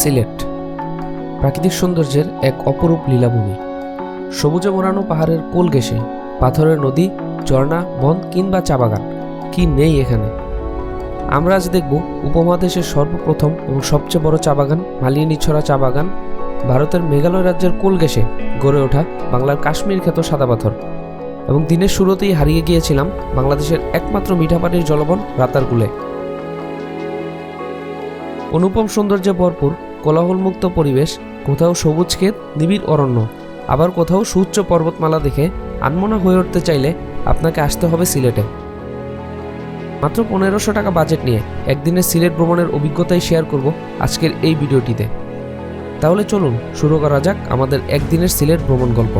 সিলেট। প্রাকৃতিক সৌন্দর্যের এক অপরূপ লীলাভূমি। সবুজে মোড়ানো পাহাড়ের কোল ঘেঁষে, পাথরের নদী, ঝর্ণা, বন কিংবা চা বাগান, কি নেই এখানে? আমরা আজ দেখব উপমহাদেশের সর্বপ্রথম এবং সবচেয়ে বড় চা বাগান, মালিনীছড়া চা বাগান, ভারতের মেঘালয় রাজ্যের কোল ঘেঁষে গড়ে ওঠা বাংলার কাশ্মীর খ্যাত সাদা পাথর। এবং দিনের শুরুতেই হারিয়ে গিয়েছিলাম বাংলাদেশের একমাত্র মিঠাপানির জলবন রাতারগুলে অনুপম সৌন্দর্যে ভরপুর কোলাহলমুক্ত পরিবেশ, কোথাও সবুজ ক্ষেত, নিবিড় অরণ্য, আবার কোথাও সুউচ্চ পর্বতমালা দেখে আনমনা হয়ে উঠতে চাইলে আপনাকে আসতে হবে সিলেটে। মাত্র পনেরোশো টাকা বাজেট নিয়ে একদিনের সিলেট ভ্রমণের অভিজ্ঞতাই শেয়ার করব আজকের এই ভিডিওটিতে। তাহলে চলুন, শুরু করা যাক আমাদের একদিনের সিলেট ভ্রমণ গল্প।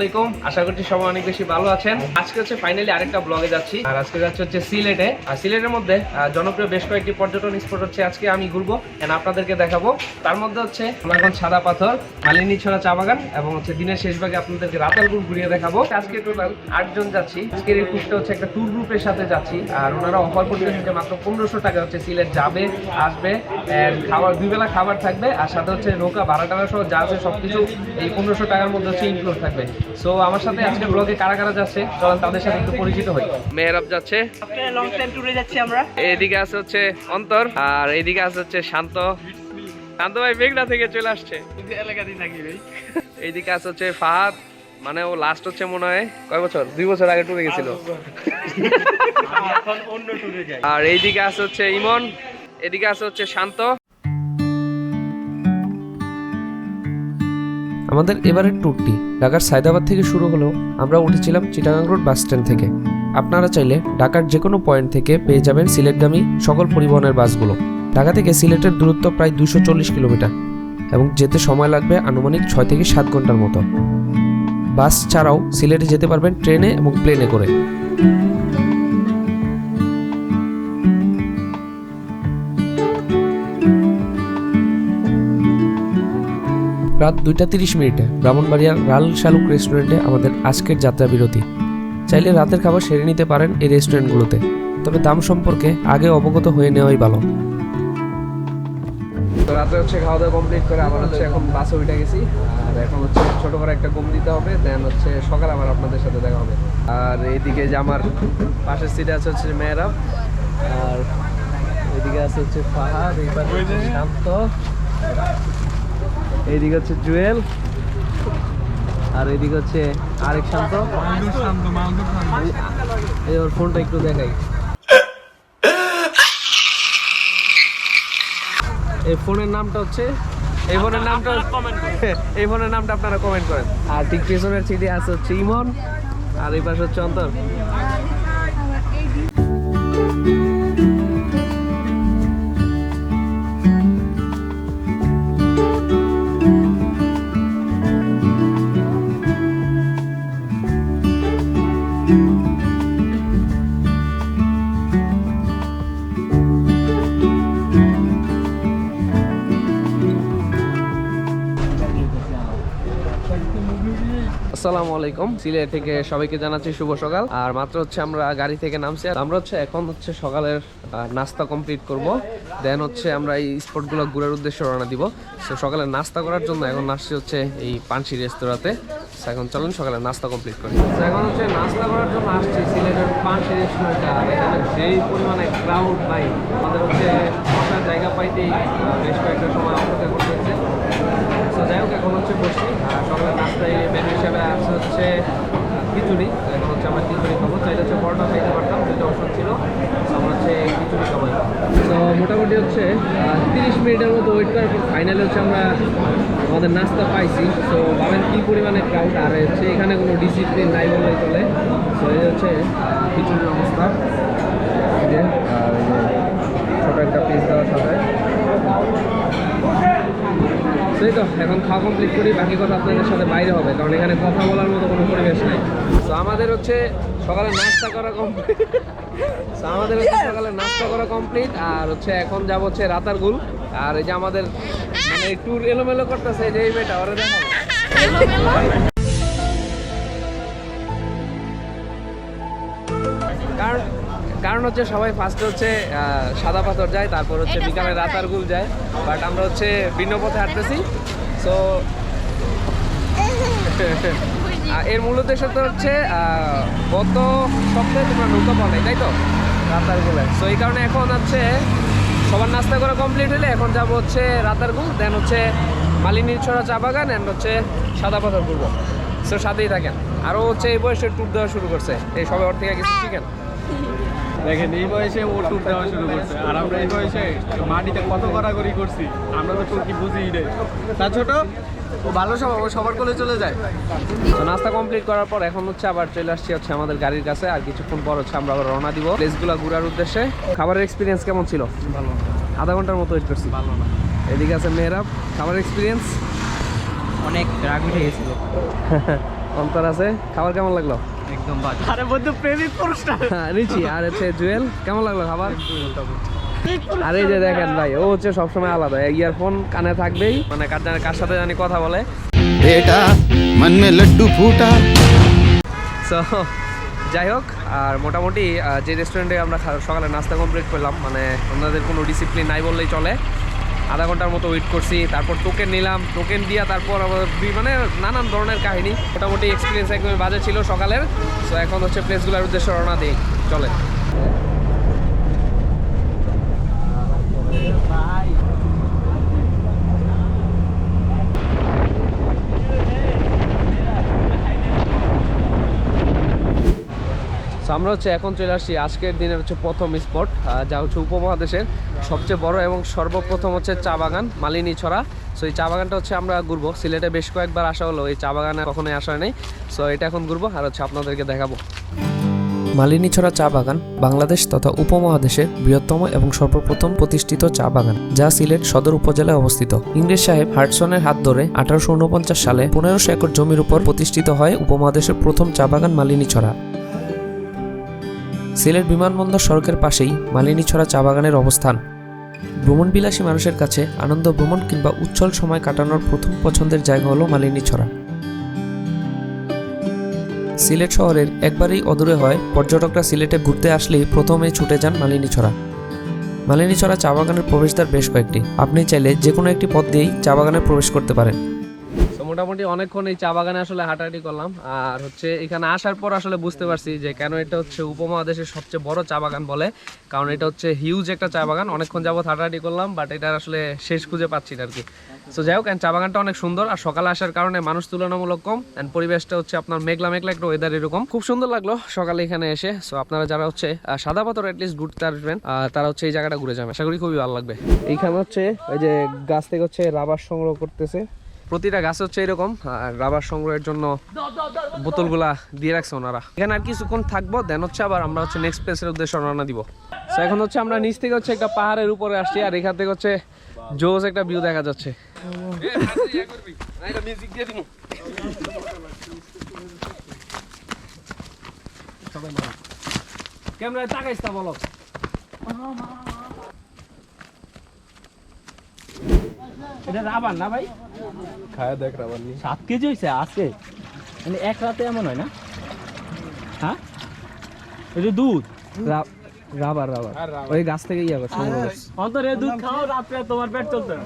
আলাইকুম। আশা করছি সবাই অনেক বেশি ভালো আছেন। আজকে হচ্ছে ফাইনালি আরেকটা ব্লগে যাচ্ছি। আর আজকে যাচ্ছে হচ্ছে সিলেটে। আর সিলেটের মধ্যে জনপ্রিয় বেশ কয়েকটি পর্যটন স্পট হচ্ছে আজকে আমি ঘুরবো এন্ড আপনাদেরকে দেখাবো। তার মধ্যে হচ্ছে এখন সাদা পাথর, মালিনী ছড়া চা বাগান এবং হচ্ছে দিনের শেষ ভাগে আপনাদেরকে রাতালপুর ঘুরিয়ে দেখাবো। আজকে টোটাল আটজন যাচ্ছি। আজকের এই ট্যুরটা হচ্ছে একটা ট্যুর গ্রুপের সাথে যাচ্ছি। আর ওনারা অফার করতেছেন যে মাত্র পনেরোশো টাকা হচ্ছে সিলেট যাবে, আসবে খাবার, দুই বেলা খাবার থাকবে। আর সাথে হচ্ছে নৌকা, ভাড়া টাড়া সহ যা আছে সবকিছু এই পনেরোশো টাকার মধ্যে হচ্ছে ইনক্লুড থাকবে। সো আমার সাথে আজকে ব্লগে কারা কারা যাচ্ছে চলেন তাদের সাথে একটু পরিচিত হই। মেহরাব যাচ্ছে। লং টাইম ট্যুরে যাচ্ছি আমরা। এইদিকে আছে হচ্ছে অন্তর আর এইদিকে আছে হচ্ছে শান্ত। শান্ত ভাই মেঘনা থেকে চলে আসছে। এলাকাতেই থাকি ভাই এইদিকে আছে হচ্ছে ফাহাদ মানে ও লাস্ট হচ্ছে মনে হয় কয় বছর? দুই বছর আগে টুরে গেছিল। আর এইদিকে আছে হচ্ছে ইমন এদিকে আছে হচ্ছে শান্ত। আমাদের এবারের ট্যুরটি ঢাকার সায়দাবাদ থেকে শুরু হলেও আমরা উঠেছিলাম চিটাগাং রোড বাস স্ট্যান্ড থেকে। আপনারা চাইলে ঢাকার যে কোনো পয়েন্ট থেকে পেয়ে যাবেন সিলেটগামী সকল পরিবহনের বাসগুলো ঢাকা থেকে সিলেটের দূরত্ব প্রায় দুশো চল্লিশ কিলোমিটার এবং যেতে সময় লাগবে আনুমানিক ছয় থেকে সাত ঘণ্টার মতো। বাস ছাড়াও সিলেটে যেতে পারবেন ট্রেনে এবং প্লেনে করে। রাত দুইটা তিরিশ মিনিটে ব্রাহ্মণবাড়িয়ার লাল শালুক রেস্টুরেন্টে আমাদের আজকের যাত্রা বিরতি। চাইলে রাতের খাবার সেরে নিতে পারেন এই রেস্টুরেন্টগুলোতে তবে দাম সম্পর্কে আগে অবগত হয়ে নেওয়াই ভালো। তো রাতে হচ্ছে খাওয়া দাওয়া কমপ্লিট করে আবার হচ্ছে এখন বাসে উঠে গেছি। আর এখন হচ্ছে ছোট করে একটা ঘুম দিতে হবে দেন হচ্ছে সকালে আবার আপনাদের সাথে দেখা হবে। আর এইদিকে যে আমার পাশের সিটে আছে হচ্ছে মেয়েরাব আর এদিকে আছে হচ্ছে ফাহাদ, এই শান্ত। এইদিকে হচ্ছে জুয়েল। আর এইদিকে হচ্ছে আরেক শান্ত। এই- ওর ফোনটা একটু দেখাই। এই ফোনের নামটা হচ্ছে এই ফোনের নামটা এই ফোনের নামটা আপনারা কমেন্ট করেন। আর ঠিক পেছনের সিটে আছে হচ্ছে ইমন। আর এই পাশে হচ্ছে অন্তর। আসসালামু আলাইকুম। সিলেট থেকে সবাইকে জানাচ্ছি শুভ সকাল। আর মাত্র হচ্ছে আমরা গাড়ি থেকে নামছি। আমরা হচ্ছে এখন হচ্ছে সকালের নাস্তা কমপ্লিট করব। দেন হচ্ছে আমরা এই স্পটগুলো ঘুরার উদ্দেশ্যে রওনা দিব। সো সকালে নাস্তা করার জন্য এখন আসছি হচ্ছে এই পানসি রেস্তোরাঁতে। এখন চলুন সকালে নাস্তা কমপ্লিট করি। এখন হচ্ছে নাস্তা করার জন্য আসছি সিলেটের পানসি রেস্টুরেন্টে আর এখানে যেই পরিমাণে ক্রাউড পাই আমাদের হচ্ছে জায়গা পাইতেই বেশ কয়েকটা সময় অপেক্ষা করতে হচ্ছে তো যাই হোক, এখন হচ্ছে বসছি। নাস্তায় মেনু হিসাবে আছে হচ্ছে খিচুড়ি এখন হচ্ছে আমরা খিচুড়ি খাব। চাইলে হচ্ছে পরোটা খাইতে পারতাম দুটো অপশন ছিল। আমরা হচ্ছে খিচুড়ি খাব তো মোটামুটি হচ্ছে তিরিশ মিনিটের মতো ওয়েট করার পর ফাইনালি হচ্ছে আমরা আমাদের নাস্তা পাইছি। তো ভাবেন কী পরিমাণে ক্রাউড আর হচ্ছে এখানে কোনো ডিসিপ্লিন নাই বললেই চলে। তো এই হচ্ছে খিচুড়ির অবস্থা। যে ছোটো একটা পিস দেওয়ার সাথে। সেই তো? এখন খাওয়া কমপ্লিট করি বাকি কথা আপনাদের সাথে বাইরে হবে কারণ এখানে কথা বলার মতো কোনো পরিবেশ নাই। তো আমাদের হচ্ছে সকালে নাস্তা করা কমপ্লিট আমাদের হচ্ছে সকালে নাস্তা করা কমপ্লিট আর হচ্ছে এখন যাব হচ্ছে রাতারগুল আর এই যে আমাদের মানে ট্যুর এলোমেলো করতেছে এই যে এই মেয়েটা ওরা দেখাবো কারণ হচ্ছে সবাই ফার্স্টে হচ্ছে সাদা পাথর যায় তারপর হচ্ছে বিকালে রাতারগুল যায়। বাট আমরা হচ্ছে ভিন্ন পথে হাঁটতেছি। সো এর মূল উদ্দেশ্য তো হচ্ছে গত সপ্তাহে তোমরা নৌকা পাও নাই, তাই তো? রাতারগুলে। সো এই কারণে এখন হচ্ছে সবার নাস্তা করা কমপ্লিট হলে এখন যাব হচ্ছে রাতারগুল দেন হচ্ছে মালিনীর ছড়া চা বাগান অ্যান্ড হচ্ছে সাদা পাথর করব সো সাথেই থাকেন। আরও হচ্ছে এই বয়সে ট্যুর দেওয়া শুরু করছে। এই সবাই ওর থেকে কিছু শিখেন? দেখেন এই বয়সে ও টুর দেওয়া শুরু করছে। আর আমরা এই বয়সে মাটিতে কত কড়াকড়ি করছি আমরা তো টুর কি বুঝি রে তা ছোট ও ভালো সব ও সবার কোলে চলে যায়। তো নাস্তা কমপ্লিট করার পর এখন হচ্ছে আবার চলে আসছি হচ্ছে আমাদের গাড়ির কাছে। আর কিছুক্ষণ পর হচ্ছে আমরা আবার রওনা দিব প্লেসগুলো ঘোরার উদ্দেশ্যে। খাবারের এক্সপিরিয়েন্স কেমন ছিল? ভালো। আধা ঘণ্টার মতো ওয়েট করছি। ভালো না। এদিকে আছে মেহরাব। খাবার এক্সপিরিয়েন্স অনেক রাগ উঠে গেছিল। অন্তর আছে। খাবার কেমন লাগল? একদম বাজে। আরে বন্ধু প্রেমিক পুরুষটা। হ্যাঁ, রিচি আর হচ্ছে জুয়েল কেমন লাগল খাবার? যে দেখেন ভাই ও হচ্ছে সবসময় আলাদা ইয়ারফোন কানে থাকবেই। মানে কার জানে কার সাথে জানি কথা বলে। মন মে লাড্ডু ফুটা। সো যাই হোক আর মোটামুটি যে রেস্টুরেন্টে আমরা সকালে নাস্তা কমপ্লিট করলাম মানে ওনাদের কোনো ডিসিপ্লিন নাই বললেই চলে। আধা ঘণ্টার মতো ওয়েট করছি, তারপর টোকেন নিলাম টোকেন দিয়া তারপর মানে নানান ধরনের কাহিনী। মোটামুটি এক্সপিরিয়েন্স একদমই বাজে ছিল সকালের। সো এখন হচ্ছে প্লেসগুলোর উদ্দেশ্যে রওনা দিই। চলে আমরা হচ্ছে এখন চলে আসছি আজকের দিনের হচ্ছে প্রথম স্পট যা হচ্ছে উপমহাদেশের সবচেয়ে বড় এবং সর্বপ্রথম হচ্ছে চা বাগান, মালিনী ছড়া। সো এই চা বাগানটা হচ্ছে আমরা ঘুরবো। সিলেটে বেশ কয়েকবার আসা হলো, এই চা বাগানে কখনোই আসা নেই। সো এটা এখন ঘুরবো আর হচ্ছে আপনাদেরকে দেখাবো। মালিনীছড়া চা বাগান বাংলাদেশ তথা উপমহাদেশের বৃহত্তম এবং সর্বপ্রথম প্রতিষ্ঠিত চা বাগান, যা সিলেট সদর উপজেলায় অবস্থিত। ইংরেজ সাহেব হার্টসনের হাত ধরে আঠারোশো উনপঞ্চাশ সালে পনেরোশো একর জমির উপর প্রতিষ্ঠিত হয় উপমহাদেশের প্রথম চা বাগান মালিনীছড়া সিলেট বিমানবন্দর সড়কের পাশেই মালিনীছড়া চা বাগানের অবস্থান। ভ্রমণবিলাসী মানুষের কাছে আনন্দ ভ্রমণ কিংবা উচ্ছল সময় কাটানোর প্রথম পছন্দের জায়গা হলো মালিনীছড়া। সিলেট শহরের একবারেই অদূরে হয়, পর্যটকরা সিলেটে ঘুরতে আসলেই প্রথমে ছুটে যান মালিনীছড়া। মালিনীছড়া চা বাগানের প্রবেশদ্বার বেশ কয়েকটি। আপনি চাইলে যে কোনো একটি পথ দিয়েই চা বাগানে প্রবেশ করতে পারেন। মোটামুটি অনেকক্ষণ এই চা বাগানে আসলে হাঁটাহাঁটি করলাম। আর হচ্ছে এখানে আসার পর আসলে বুঝতে পারছি যে কেন এটা হচ্ছে উপমহাদেশের সবচেয়ে বড় চা বাগান বলে। কারণ এটা হচ্ছে হিউজ একটা চা বাগান। অনেকক্ষণ যাবত হাঁটাহাঁটি করলাম বাট এটা আসলে শেষ খুঁজে পাচ্ছি না আর কি সো যাই হোক, and চা বাগানটা অনেক সুন্দর। আর সকালে আসার কারণে মানুষ তুলনামূলক কম অ্যান্ড পরিবেশটা হচ্ছে আপনার মেঘলা মেঘলা একটা ওয়েদার এরকম। খুব সুন্দর লাগল সকালে এখানে এসে। সো আপনারা যারা হচ্ছে সাদা পাথর অ্যাটলিস্ট ঘুরতে আসবেন তারা হচ্ছে এই জায়গাটা ঘুরে যাবে। আশা করি খুবই ভালো লাগবে। এইখানে হচ্ছে ওই যে গাছ থেকে হচ্ছে রাবার সংগ্রহ করতেছে। প্রতিটা গাছ হচ্ছে এরকম আর রাবার সংগ্রহের জন্য বোতলগুলা দিয়ে রাখছে ওনারা এখানে আর কিছুক্ষণ থাকব দেন হচ্ছে আবার আমরা হচ্ছে নেক্সট প্লেসের উদ্দেশ্যে রওনা দিব So এখন হচ্ছে আমরা নিচ থেকে হচ্ছে একটা পাহাড়ের উপরে আসছি আর এখান থেকে হচ্ছে জোস একটা ভিউ দেখা যাচ্ছে ক্যামেরায় তাকাইস তা বলো এটা রাবার না ভাই? খায় দেখ রাবার নি সাত কেজি হয়েছে আজকে মানে এক রাতে এমন হয় না? হ্যাঁ? এটা দুধ। Rubber rubber. ওই গাছ থেকে ইয়া করছে অন্তরে দুধ খাও রাত্রে তোমার পেট চলতে না।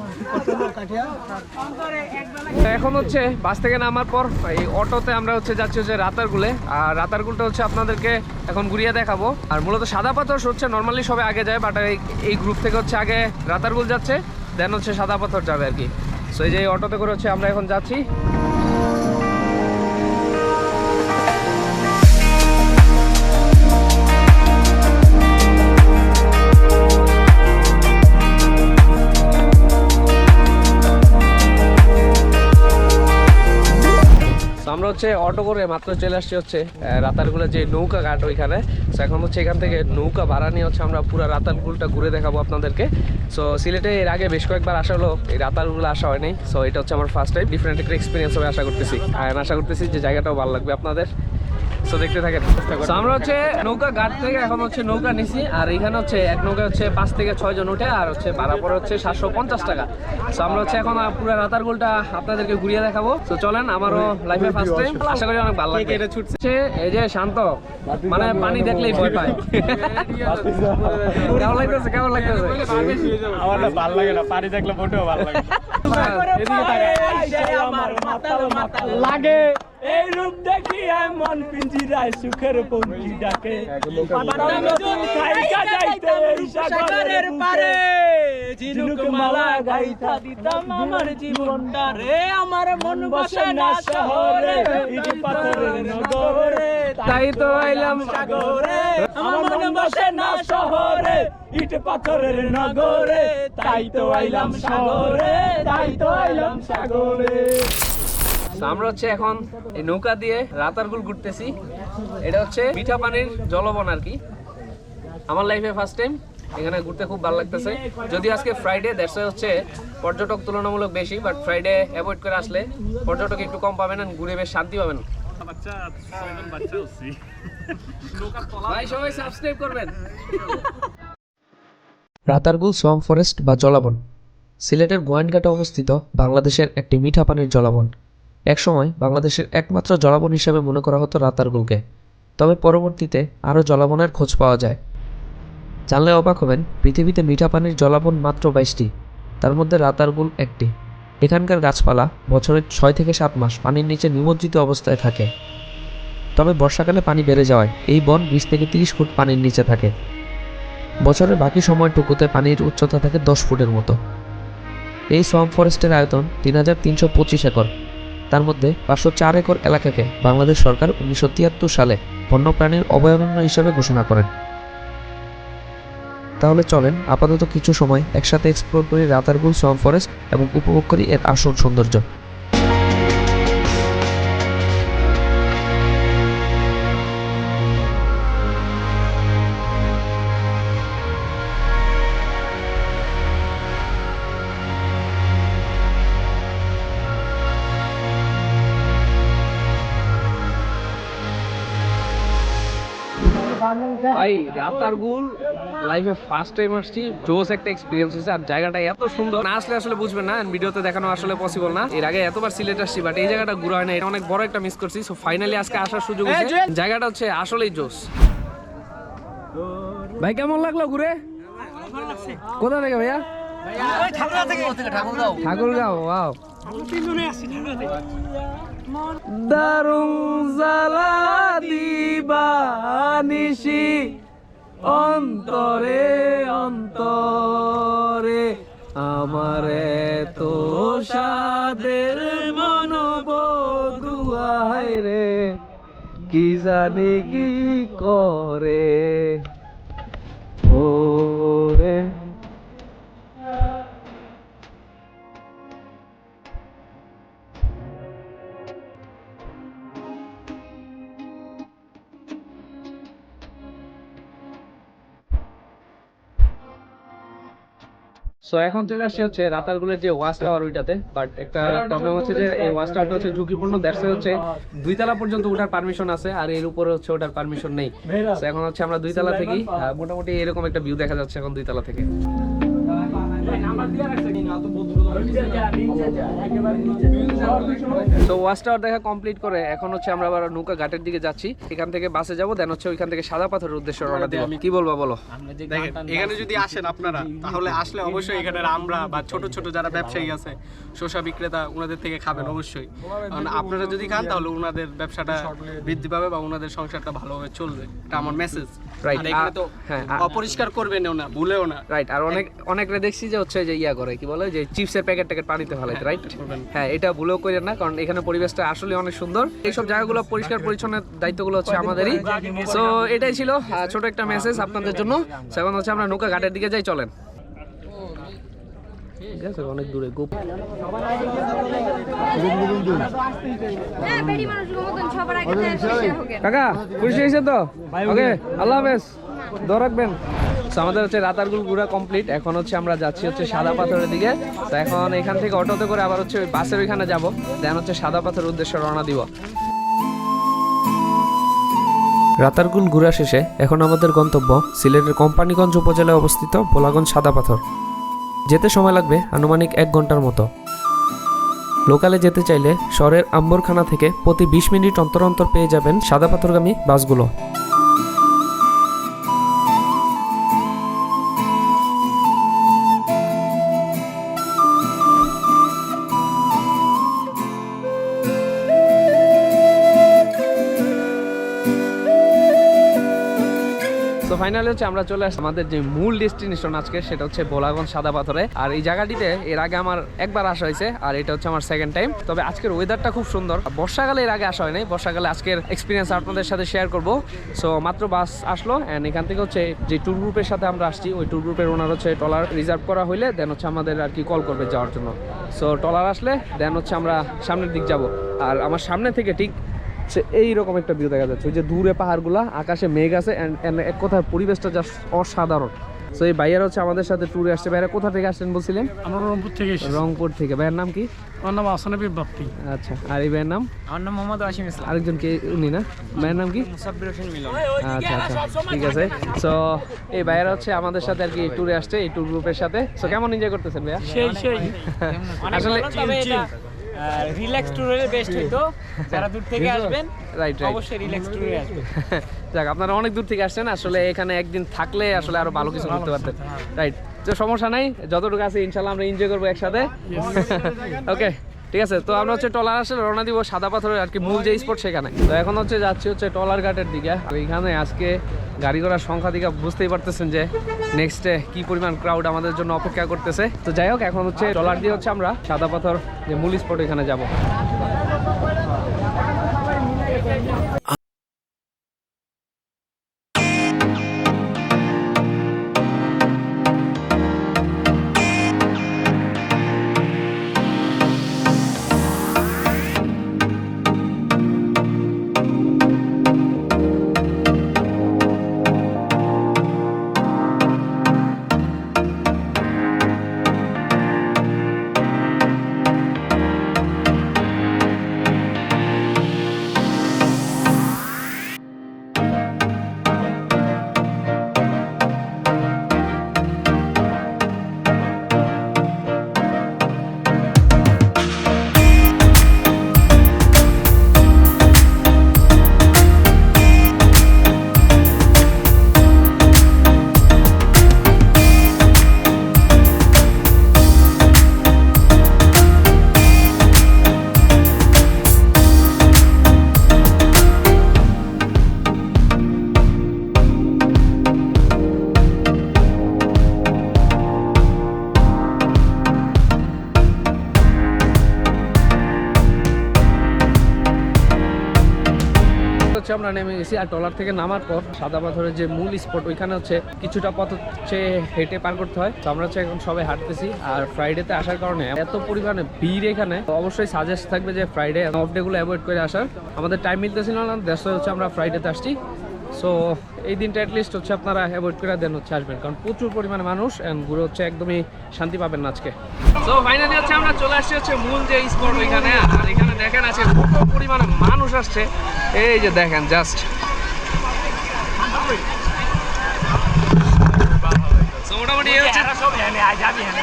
এখন হচ্ছে বাস থেকে নামার পর এই অটোতে আমরা হচ্ছে যাচ্ছি হচ্ছে রাতারগুলে। আর রাতারগুলটা হচ্ছে আপনাদেরকে এখন ঘুরিয়ে দেখাবো। আর মূলত সাদা পাথর হচ্ছে নর্মালি সবাই আগে যায় বাট এই এই গ্রুপ থেকে হচ্ছে আগে রাতারগুল যাচ্ছে। দেন হচ্ছে সাদা পাথর যাবে আর কি। সো এই যে অটোতে করে হচ্ছে আমরা এখন যাচ্ছি। আমরা হচ্ছে অটো করে মাত্র চলে আসছি হচ্ছে রাতারগুলা যে নৌকা ঘাট ওইখানে। সো এখন হচ্ছে এখান থেকে নৌকা ভাড়া নিয়ে হচ্ছে আমরা পুরো রাতারগুলটা ঘুরে দেখাবো আপনাদেরকে। সো সিলেটে এর আগে বেশ কয়েকবার আসা হলো, এই রাতারগুলো আসা হয়নি। সো এটা হচ্ছে আমার ফার্স্ট টাইম ডিফারেন্ট একটা এক্সপিরিয়েন্স হবে আশা করতেছি। আর আশা করতেছি যে জায়গাটাও ভালো লাগবে আপনাদের। তো দেখতে থাকেন। আমরা হচ্ছে নৌকা ঘাট থেকে এখন হচ্ছে নৌকা নিছি আর এখানে হচ্ছে এক নৌকা হচ্ছে পাঁচ থেকে ছয় জন উঠে আর হচ্ছে ভাড়া পড়ে হচ্ছে সাতশো পঞ্চাশ টাকা। তো আমরা হচ্ছে এখন পুরো রাতারগুলটা আপনাদেরকে ঘুরিয়ে দেখাবো। তো চলেন আমারও লাইফে ফার্স্ট টাইম আশা করি অনেক ভালো লাগবে। এটা ছুটছে? এই যে শান্ত মানে পানি দেখলেই ভয় পায়। কেমন লাগতেছে কেমন লাগতেছে? আমার না ভালো লাগে না পানি দেখলে মোটেও ভালো লাগে লাগে। এই রূপ দেখি মন পিঞ্জিরায় সুখের পঙ্কি ডাকে। সাগরের পারে। ঝিনুক মালা গাইতা দিতাম আমার জীবনটা রে আমার মন বসে না শহরে, ইট পাথরের নগরে। তাই তো আইলাম সাগরে। আমার মন বসে না শহরে, ইট পাথরের নগরে। তাই তো আইলাম সাগরে, তাই তো আইলাম সাগরে। আমরা হচ্ছে এখন এই নৌকা দিয়ে রাতারগুল ঘুরতেছি। এটা হচ্ছে মিঠা পানির জলবন আর কি। আমার লাইফে ফার্স্ট টাইম এখানে ঘুরতে খুব ভালো লাগতেছে। যদিও আজকে ফ্রাইডে দ্যাটস হচ্ছে পর্যটক তুলনামূলক বেশি বাট ফ্রাইডে অ্যাভয়েড করে আসলে পর্যটক একটু কম পাবেন ঘুরে বেশ শান্তি পাবেন। রাতারগুল, সোয়াম ফরেস্ট বা জলাবন। সিলেটের গোয়াইনঘাটে অবস্থিত বাংলাদেশের একটি মিঠা পানির জলাবন। একসময় বাংলাদেশের একমাত্র জলাবন হিসেবে মনে করা হতো রাতারগুলকে তবে পরবর্তীতে আরও জলাবনের খোঁজ পাওয়া যায়। জানলে অবাক হবেন, পৃথিবীতে মিঠা পানির জলাবন মাত্র বাইশটি, তার মধ্যে রাতারগুল একটি। এখানকার গাছপালা বছরের ছয় থেকে সাত মাস পানির নিচে নিমজ্জিত অবস্থায় থাকে। তবে বর্ষাকালে পানি বেড়ে যাওয়ায় এই বন বিশ থেকে তিরিশ ফুট পানির নিচে থাকে। বছরের বাকি সময়টুকুতে পানির উচ্চতা থাকে দশ ফুটের মতো। এই সোয়াম ফরেস্টের আয়তন তিন হাজার তিনশো পঁচিশ একর। তার মধ্যে পাঁচশো চার একর এলাকাকে বাংলাদেশ সরকার উনিশশো তিয়াত্তর সালে বন্যপ্রাণীর অভয়ারণ্য হিসেবে ঘোষণা করেন। তাহলে চলেন আপাতত কিছু সময় একসাথে এক্সপ্লোর করি রাতারগুল সোয়াম ফরেস্ট এবং উপভোগ করি এর আসল সৌন্দর্য। রাতারগুল লাইফে ফার্স্ট টাইম আসছি জোস একটা এক্সপিরিয়েন্স হয়েছে আর জায়গাটা এত সুন্দর। না আসলে আসলে বুঝবেন না ভিডিওতে দেখানো আসলে পসিবল না। এর আগে এতবার সিলেট আসছি বাট এই জায়গাটা ঘুরা হয় না এটা অনেক বড় একটা মিস করছি। সো ফাইনালি আজকে আসার সুযোগ হয়েছে। জায়গাটা হচ্ছে আসলেই জোস ভাই কেমন লাগল ঘুরে? কোথা থেকে ভাইয়া? ঠাকুরগাঁও ওয়াও দারুং জ্বালা দিবানিসি অন্তরে অন্তরে আমার তো সাদের মনোবধুয়াই রে কি জানি কি করে? সো এখন চলে আসছে হচ্ছে রাতারগুলের যে ওয়াচ টাওয়ার ওইটাতে। বাট একটা প্রবলেম হচ্ছে যে এই ওয়াচ টাওয়ারটা হচ্ছে ঝুঁকিপূর্ণ। দেখছে হচ্ছে দুই তলা পর্যন্ত ওঠার পারমিশন আছে আর এর উপরে হচ্ছে ওঠার পারমিশন নেই। So এখন হচ্ছে আমরা দুই তলা থেকেই মোটামুটি এরকম একটা ভিউ দেখা যাচ্ছে এখন দুই তলা থেকে তো ওয়াচ টাওয়ার দেখা কমপ্লিট করে এখন হচ্ছে আমরা আবার নৌকা ঘাটের দিকে যাচ্ছি। এখান থেকে বাসে যাব দেন হচ্ছে ওইখান থেকে সাদা পাথরের উদ্দেশ্যে রওনা দিব। কি বলবা বলো? এখানে যদি আসেন আপনারা তাহলে আসলে অবশ্যই এখানে আমরা বা ছোট ছোট যারা ব্যবসায়ী আছে শসা বিক্রেতা ওনাদের থেকে খাবেন অবশ্যই। কারণ আপনারা যদি খান তাহলে ওনাদের ব্যবসাটা বৃদ্ধি পাবে বা ওনাদের সংসারটা ভালোভাবে চলবে। এটা আমার মেসেজ রাইট এখানে তো হ্যাঁ, অপরিষ্কার করবেনও না ভুলেও না। রাইট আর অনেক অনেকরে দেখছি যে হচ্ছে যে ইয়া করে কি বলে? যে চিপসের প্যাকেট ট্যাকেট পানিতে ফেলাইতে রাইট হ্যাঁ এটা ভুলেও করেন না কারণ এখানে পরিবেশটা আসলে অনেক সুন্দর। এইসব জায়গাগুলো পরিষ্কার পরিচ্ছন্নের দায়িত্বগুলো হচ্ছে আমাদেরই। সো এটাই ছিল ছোট একটা মেসেজ আপনাদের জন্য। এখন হচ্ছে আমরা নৌকা ঘাটের দিকে যাই চলেন। ঠিক আছে অনেক দূরে গোপ। হ্যাঁ বেডি মানুষের মতন সবার আগে তো শেষে হোকেন কাকা খুশি হয়েছে তো? ওকে আল্লাহ হাফেজ। দৌড় আমাদের হচ্ছে রাতারগুল ঘুরা কমপ্লিট এখন হচ্ছে আমরা যাচ্ছি হচ্ছে সাদা পাথরের দিকে। তো এখন এখান থেকে অটোতে করে আবার হচ্ছে ওই বাসের ওইখানে যাব। দেন হচ্ছে সাদা পাথরের উদ্দেশ্যে রওনা দিব। রাতারগুল ঘুরা শেষে এখন আমাদের গন্তব্য সিলেটের কোম্পানিগঞ্জ উপজেলায় অবস্থিত ভোলাগঞ্জ সাদা পাথর। যেতে সময় লাগবে আনুমানিক এক ঘণ্টার মতো। লোকালে যেতে চাইলে শহরের আম্বরখানা থেকে প্রতি বিশ মিনিট অন্তর অন্তর পেয়ে যাবেন সাদা পাথরগামী বাসগুলো। ফাইনালি হচ্ছে আমরা চলে আসছি। আমাদের যে মূল ডেস্টিনেশন আজকে, সেটা হচ্ছে বোলাগঞ্জ সাদা পাথরে। আর এই জায়গাটিতে এর আগে আমার একবার আসা হয়েছে, আর এটা হচ্ছে আমার সেকেন্ড টাইম তবে আজকের ওয়েদারটা খুব সুন্দর। বর্ষাকালে এর আগে আসা হয়নি, বর্ষাকালে আজকের এক্সপিরিয়েন্স আপনাদের সাথে শেয়ার করব। সো মাত্র বাস আসলো অ্যান্ড এখান থেকে হচ্ছে যে ট্যুর গ্রুপের সাথে আমরা আসছি, ওই ট্যুর গ্রুপের ওনার হচ্ছে ট্রলার রিজার্ভ করা হইলে দেন হচ্ছে আমাদের আর কি কল করবে যাওয়ার জন্য। সো ট্রলার আসলে দেন হচ্ছে আমরা সামনের দিক যাব। আর আমার সামনে থেকে ঠিক সে এইরকম একটা ভিউ দেখা যাচ্ছে। ওই যে দূরে পাহাড়গুলা আকাশে মেঘ আছে এক কথায় পরিবেশটা জাস্ট অসাধারণ। সো এই ভাইয়ারা হচ্ছে আমাদের সাথে ট্যুরে আসছে। ভাইয়ারা কোথা থেকে আসছেন বলছিলেন? আমরা রংপুর থেকে এসেছি। রংপুর থেকে। ভাইয়ের নাম কি? আমার নাম আসানবী বাপ্পি। আচ্ছা আর এই ভাইয়ের নাম? আমার নাম মোহাম্মদ ওয়াসিম ইসলাম। আরেকজন কে? উনি না? ভাইয়ের নাম কি? মুসাব্বির হোসেন মিলন। আচ্ছা আচ্ছা ঠিক আছে। সো এই ভাইয়ারা হচ্ছে আমাদের সাথে আর কি ট্যুরে আসছে এই ট্যুর গ্রুপের সাথে। সো কেমন এনজয় করতেছেন ভাইয়া? সেই সেই। আসলে রিল্যাক্স ট্যুরে বেস্ট হইতো যারা দূর থেকে আসবেন রাইট রাইট অবশ্যই রিল্যাক্স ট্যুরে আসবেন। যাক আপনারা অনেক দূর থেকে আসছেন আসলে এখানে একদিন থাকলে আসলে আরও ভালো কিছু করতে পারতেন। রাইট তো সমস্যা নাই যতটুকু আছে ইনশাল্লাহ আমরা এনজয় করব একসাথে। ওকে ঠিক আছে? তো আমরা হচ্ছে টলার আসলে রওনা দিব সাদা পাথরের আর কি মূল যে স্পট সেখানে। তো এখন হচ্ছে যাচ্ছি হচ্ছে টলার ঘাটের দিকে। এখানে আজকে গাড়ি ঘোড়ার সংখ্যা দিকে বুঝতেই পারতেছেন যে নেক্সটে কি পরিমাণ ক্রাউড আমাদের জন্য অপেক্ষা করতেছে। তো যাই হোক, এখন হচ্ছে টলার দিয়ে হচ্ছে আমরা সাদা পাথর যে মূল স্পট এখানে যাব। আমরা নেমে গেছি আর টলার থেকে নামার পর সাদা পাথরের যে মূল স্পট, ওইখানে হচ্ছে কিছুটা পথ হচ্ছে হেঁটে পার করতে হয়। তো আমরা হচ্ছে এখন সবাই হাঁটতেছি আর ফ্রাইডেতে আসার কারণে এত পরিমাণে ভিড় এখানে। অবশ্যই সাজেস্ট থাকবে যে ফ্রাইডে অফ ডে গুলো অ্যাভয়েড করে আসার। আমাদের টাইম মিলতেছিল না দেশ হচ্ছে আমরা ফ্রাইডেতে আসছি। সো এই দিনটা অ্যাটলিস্ট হচ্ছে আপনারা অ্যাভয়েড করে দেন হচ্ছে আসবেন। কারণ প্রচুর পরিমাণে মানুষ অ্যান্ড ঘুরে হচ্ছে একদমই শান্তি পাবেন না আজকে। সো ফাইনালি হচ্ছে আমরা চলে আসছি হচ্ছে মূল যে স্পট ওইখানে। আর এখানে দেখেন আছে কত পরিমাণে মানুষ আসছে। এই যে দেখেন জাস্ট মোটামুটি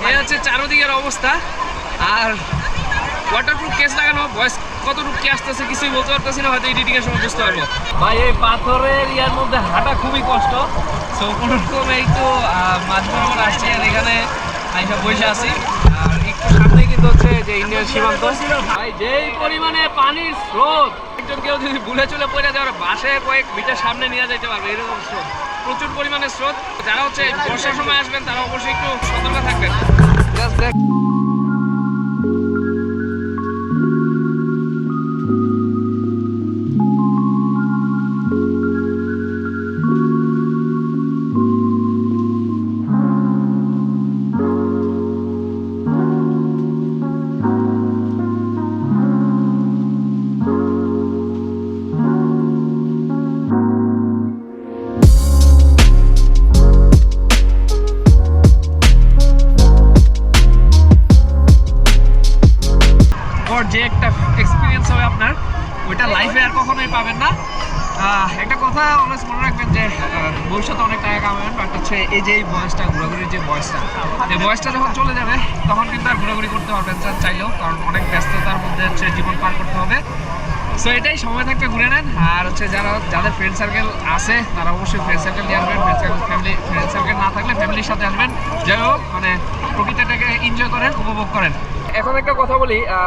এই হচ্ছে চারোদিকের অবস্থা। আর ওয়াটারপ্রুফ কেস লাগানো ভয়েস কতটুকু কি আসতেছে কিছুই বলতে পারতেছি না হয়তো এডিটিং এর সময় বুঝতে পারব। ভাই এই পাথরের ইয়ার মধ্যে হাঁটা খুবই কষ্ট। তো কোনো রকম এই তো মাঝ বরাবর আসছি আর এখানে আইসা বসে আছি। আর একটু সামনে কিন্তু হচ্ছে যে ইন্ডিয়ান সীমান্ত। ভাই যেই পরিমাণে পানির স্রোত। একজন কেউ যদি ভুলে চলে পড়ে যাওয়ার বাসে কয়েক মিটার সামনে নিয়ে যেতে পারবে এরকম স্রোত। প্রচুর পরিমাণে স্রোত। যারা হচ্ছে বর্ষার সময় আসবেন তারা অবশ্যই একটু সতর্ক থাকবেন। জাস্ট দেখ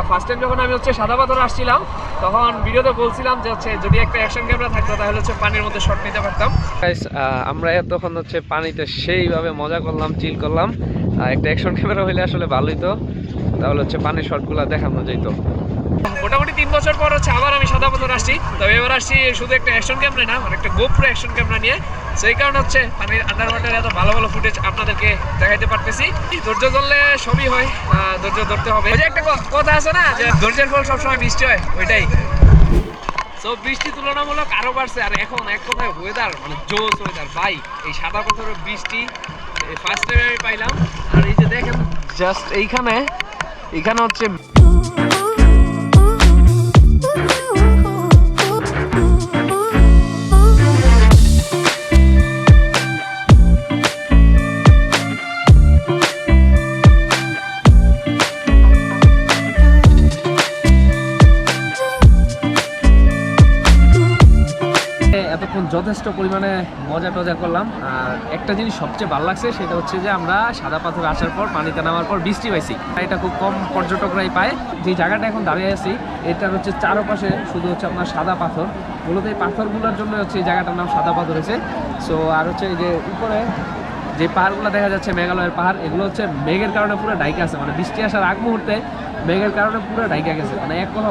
ফার্স্ট টাইম যখন আমি হচ্ছে সাদা পাথর আসছিলাম তখন ভিডিওতে বলছিলাম যে হচ্ছে যদি একটা অ্যাকশন ক্যামেরা থাকতো তাহলে হচ্ছে পানির মধ্যে শট নিতে পারতাম। আমরা তখন হচ্ছে পানিতে সেইভাবে মজা করলাম চিল করলাম। একটা অ্যাকশন ক্যামেরা হইলে আসলে ভালোই তো। তাহলে হচ্ছে পানির শটগুলো দেখানো যেত মোটামুটি তিন বছর পর হচ্ছে আবার আমি সাদা পাথর আসছি। তবে এবার আসছি শুধু একটা অ্যাকশন ক্যামেরা না মানে একটা গোপ্রো অ্যাকশন ক্যামেরা নিয়ে। সেই কারণে হচ্ছে পানির আন্ডার ওয়াটারে এত ভালো ভালো ফুটেজ আপনাদেরকে দেখাইতে পারতেছি। ধৈর্য ধরলে সবই হয় ধৈর্য ধরতে হবে। ওই যে একটা কথা আছে না, যে ধৈর্যের ফল সবসময় বৃষ্টি হয়, ওইটাই। তো বৃষ্টি তুলনামূলক আরও বাড়ছে, আর এখন এক কথায় ওয়েদার মানে জোস ওয়েদার ভাই, এই সাদা পাথরের বৃষ্টি ফার্স্ট টাইম আমি পাইলাম। আর এই যে দেখেন জাস্ট এইখানে এইখানে হচ্ছে যথেষ্ট পরিমাণে মজা টজা করলাম। আর একটা জিনিস সবচেয়ে ভালো লাগছে, সেটা হচ্ছে যে আমরা সাদা পাথর আসার পর, পানিতে নামার পর বৃষ্টি পাইছি। এটা খুব কম পর্যটকরাই পায়। যে জায়গাটা এখন দাঁড়িয়ে আছি, এটার হচ্ছে চারপাশে শুধু হচ্ছে আপনার সাদা পাথর। মূলত এই পাথরগুলোর জন্য হচ্ছে এই জায়গাটার নাম সাদা পাথর হয়েছে। সো আর হচ্ছে এই যে উপরে যে পাহাড়গুলো দেখা যাচ্ছে, মেঘালয়ের পাহাড়, এগুলো হচ্ছে মেঘের কারণে পুরো ডাইকে আছে। মানে বৃষ্টি আসার আগ মুহূর্তে মেঘের কারণে পুরো ঢাইকা গেছে। মানে কথা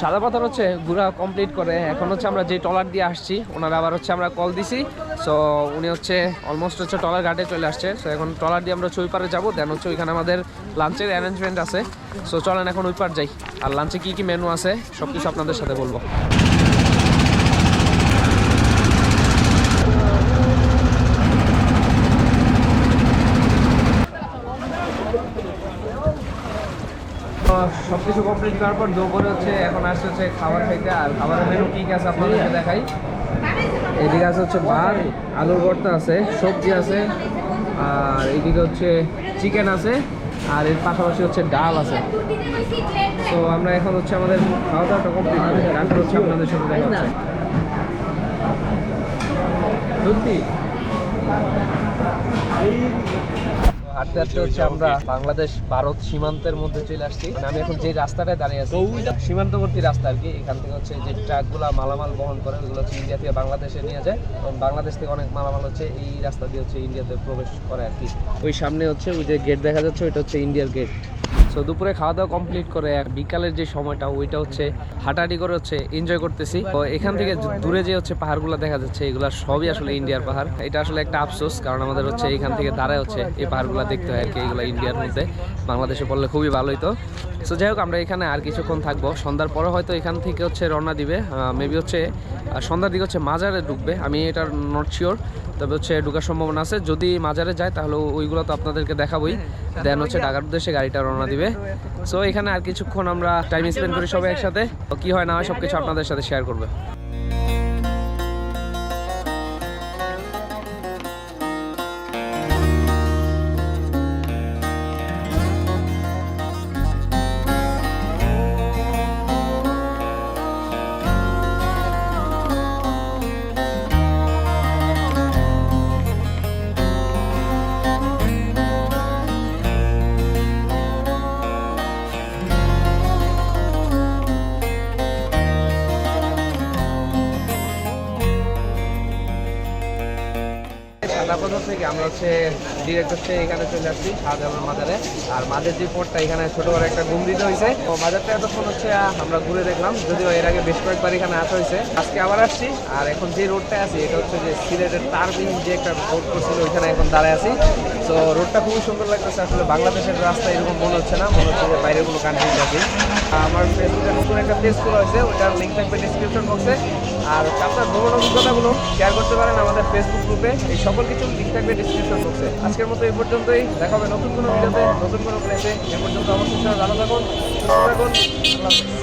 সাদা পাথর হচ্ছে, ঘুরা কমপ্লিট করে। এখন হচ্ছে আমরা যে টলার দিয়ে আসছি, ওনার আবার হচ্ছে আমরা কল দিছি। সো উনি হচ্ছে অলমোস্ট হচ্ছে টলার ঘাটে চলে আসছে। সো এখন টলার দিয়ে আমরা চুইপারে যাব দেন হচ্ছে ওইখানে আমাদের লাঞ্চের অ্যারেঞ্জমেন্ট আছে। সো চলেন এখন ওই পার যাই। আর লাঞ্চে কী কী মেনু আছে সব কিছু আপনাদের সাথে বলব। সব কিছু কমপ্লিট করার পর দুপুরে হচ্ছে এখন আসছে হচ্ছে খাবার খাইতে। আর খাবারের মেনু কী কী আছে আপনাদেরকে দেখাই। এদিকে আছে হচ্ছে ভাত, আলুর ভর্তা আছে, সবজি আছে, আর এদিকে হচ্ছে চিকেন আছে, আর এর পাশাপাশি হচ্ছে ডাল আছে। তো আমরা এখন হচ্ছে আমাদের খাওয়া দাওয়াটা কমপ্লিট করি তারপর হচ্ছে আপনাদের সাথে দেখা হচ্ছে। সত্যি হাঁটতে হাঁটতে হচ্ছে আমরা বাংলাদেশ ভারত সীমান্তের মধ্যে চলে আসছি। মানে আমি এখন যে রাস্তাটায় দাঁড়িয়ে আছি সীমান্তবর্তী রাস্তা আর কি। এখান থেকে হচ্ছে যে ট্রাকগুলো মালামাল বহন করে ওগুলো হচ্ছে ইন্ডিয়া থেকে বাংলাদেশে নিয়ে যায় এবং বাংলাদেশ থেকে অনেক মালামাল হচ্ছে এই রাস্তা দিয়ে হচ্ছে ইন্ডিয়াতে প্রবেশ করে আর কি। ওই সামনে হচ্ছে ওই যে গেট দেখা যাচ্ছে ওইটা হচ্ছে ইন্ডিয়ার গেট সো দুপুরে খাওয়া দাওয়া কমপ্লিট করে বিকালের যে সময়টা, ওইটা হচ্ছে হাঁটাহাঁটি করে হচ্ছে এনজয় করতেছি। তো এখান থেকে দূরে যে হচ্ছে পাহাড়গুলো দেখা যাচ্ছে, এগুলা সবই আসলে ইন্ডিয়ার পাহাড়। এটা আসলে একটা আফসোস, কারণ আমাদের হচ্ছে এখান থেকে দাঁড়ায় হচ্ছে এই পাহাড়গুলো দেখতে হয় আর কি, এগুলো ইন্ডিয়ার মধ্যে। বাংলাদেশে পড়লে খুবই ভালো হতো সো যাই হোক, আমরা এখানে আর কিছুক্ষণ থাকব। সন্ধ্যার পরে হয়তো এখান থেকে হচ্ছে রওনা দিবে। মেবি হচ্ছে সন্ধ্যার দিকে হচ্ছে মাজারে ঢুকবে। আমি এটার নট শিওর তবে হচ্ছে ঢুকার সম্ভাবনা আছে। যদি মাজারে যায়, তাহলে ওইগুলো তো আপনাদেরকে দেখাবোই। দেন হচ্ছে ঢাকার উদ্দেশ্যে গাড়িটা রওনা দিবে। সো এখানে আর কিছুক্ষণ আমরা টাইম স্পেন্ড করি সবাই একসাথে। কি হয় না হয় সবকিছু আপনাদের সাথে শেয়ার করবে। হচ্ছে, এখানে চলে আসছি শাহজালাল মাজারে। আর মাঝের যে পোর্টটা এখানে ছোট করে একটা ঘুম দিতে হয়েছে। তো মাজারটা এতক্ষণ হচ্ছে আমরা ঘুরে দেখলাম। যদিও এর আগে বেশ কয়েকবার এখানে আসা হয়েছে। আজকে আবার আসছি। আর এখন যে রোডটা আছে, এটা হচ্ছে যে সিলেটের তারবিন যে একটা রোড করছিল, ওইখানে এখন দাঁড়ায় আছি। তো রোডটা খুবই সুন্দর লাগতেছে। আসলে বাংলাদেশের রাস্তা এরকম মনে হচ্ছে না। মনে হচ্ছে যে বাইরের কোনো কান্ট্রিতে আছি। আমার ফেসবুকে নতুন একটা পেজ খোলা হয়েছে ওটার লিঙ্ক থাকবে ডিসক্রিপশন বক্সে আর আপনার ভ্রমণ অভিজ্ঞতাগুলো শেয়ার করতে পারেন আমাদের ফেসবুক গ্রুপে এই সকল কিছু লিঙ্ক থাকবে ডিসক্রিপশন বক্সে আজকের মতো এই পর্যন্তই। দেখা হবে নতুন কোনো ভিডিওতে নতুন কোনো প্লেসে এ। পর্যন্ত অবশ্যই ভালো থাকুন, সুস্থ থাকুন। আল্লাহ।